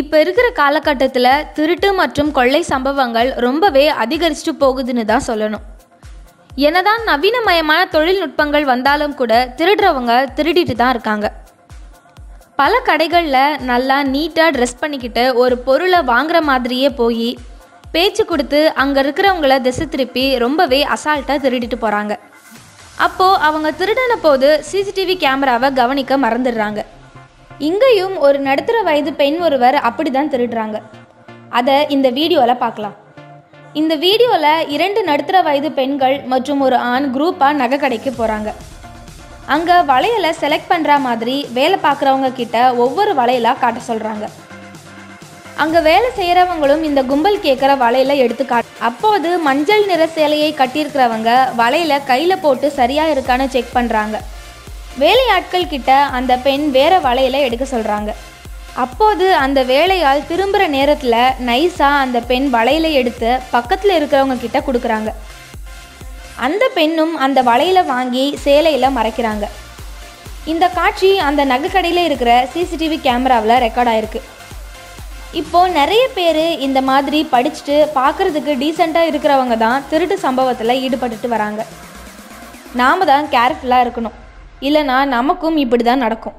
இப்போ இருக்கிற காலகட்டத்தில் திருட்டு மற்றும் கொள்ளை சம்பவங்கள் ரொம்பவே அதிகரிச்சுட்டு போகுதுன்னு தான் சொல்லணும். என்னதான் நவீனமயமான தொழில்நுட்பங்கள் வந்தாலும் கூட திருடுறவங்க திருடிட்டு தான் இருக்காங்க. பல கடைகளில் நல்லா நீட்டாக ட்ரெஸ் பண்ணிக்கிட்டு ஒரு பொருளை வாங்குற மாதிரியே போய் பேச்சு கொடுத்து அங்கே இருக்கிறவங்கள திசை திருப்பி ரொம்பவே அசால்ட்டாக திருடிட்டு போகிறாங்க அப்போது அவங்க திருடின போது சிசிடிவி கேமராவை கவனிக்க மறந்துடுறாங்க. இங்கேயும் ஒரு நடுத்தர வயது பெண் ஒருவர் அப்படி தான் திருடுறாங்க. அதை இந்த வீடியோவில் பார்க்கலாம். இந்த வீடியோவில் இரண்டு நடுத்தர வயது பெண்கள் மற்றும் ஒரு ஆண் குரூப்பாக நகை கடைக்கு போகிறாங்க அங்கே வளையலை செலக்ட் பண்ணுற மாதிரி வேலை பார்க்குறவங்க கிட்ட ஒவ்வொரு வளையலாக காட்ட சொல்கிறாங்க அங்கே வேலை செய்கிறவங்களும் இந்த கும்பல் கேட்குற வலையில எடுத்து காட் அப்போது மஞ்சள் நிற சேலையை கட்டியிருக்கிறவங்க வலையில கையில் போட்டு சரியாக இருக்கான்னு செக் பண்ணுறாங்க வேலையாட்கள் கிட்ட அந்த பெண் வேற வலையில் எடுக்க சொல்கிறாங்க அப்போது அந்த வேலையால் திரும்புகிற நேரத்தில் நைஸாக அந்த பெண் வளையலை எடுத்து பக்கத்தில் இருக்கிறவங்க கிட்ட கொடுக்குறாங்க. அந்த பெண்ணும் அந்த வலையில் வாங்கி சேலையில் மறைக்கிறாங்க. இந்த காட்சி அந்த நகைக்கடையில் இருக்கிற சிசிடிவி கேமராவில் ரெக்கார்ட் ஆயிருக்கு. இப்போது நிறைய பேர் இந்த மாதிரி படிச்சுட்டு பார்க்குறதுக்கு டீசெண்டாக இருக்கிறவங்க தான் திருட்டு சம்பவத்தில் ஈடுபட்டுட்டு வராங்க. நாம் தான் கேர்ஃபுல்லாக இருக்கணும். இல்லைனா நமக்கும் இப்படி தான் நடக்கும்.